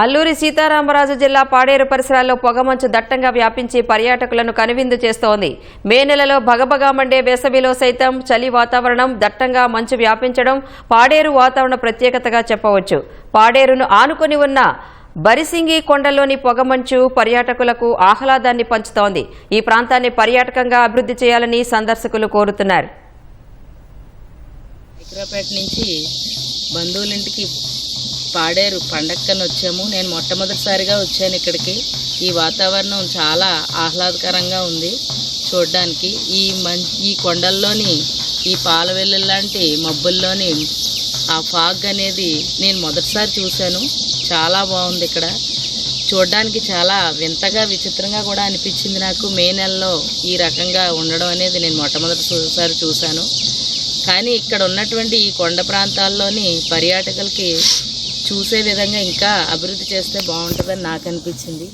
అల్లూరి సీతారామరాజు జిల్లా పాడేరు పరిసరాల్లో పొగమంచు దట్టంగా వ్యాపించి పర్యాటకులను కనువిందు చేస్తోంది. మే నెలలో భగభగా మండే వేసవిలో సైతం చలి వాతావరణం దట్టంగా మంచు వ్యాపించడం పాడేరు వాతావరణ ప్రత్యేకతగా చెప్పవచ్చు. పాడేరును ఆనుకొని ఉన్న బరిసింగి కొండలోని పొగమంచు పర్యాటకులకు ఆహ్లాదాన్ని పంచుతోంది. ఈ ప్రాంతాన్ని పర్యాటకంగా అభివృద్ధి చేయాలని సందర్శకులు కోరుతున్నారు. నుంచి పాడేరు. పండక్కని వచ్చాము. నేను మొట్టమొదటిసారిగా వచ్చాను ఇక్కడికి. ఈ వాతావరణం చాలా ఆహ్లాదకరంగా ఉంది చూడడానికి. ఈ మం ఈ కొండల్లోని ఈ పాలవెల్లుల లాంటి మబ్బుల్లోని ఆ ఫాగ్ అనేది నేను మొదటిసారి చూశాను. చాలా బాగుంది ఇక్కడ. చూడడానికి చాలా వింతగా విచిత్రంగా కూడా అనిపించింది నాకు. మే నెలలో ఈ రకంగా ఉండడం అనేది నేను మొట్టమొదటిసారి చూశాను. కానీ ఇక్కడ ఉన్నటువంటి ఈ కొండ ప్రాంతాల్లోని పర్యాటకులకి చూసే విధంగా ఇంకా అభివృద్ధి చేస్తే బాగుంటుందని నాకు అనిపించింది.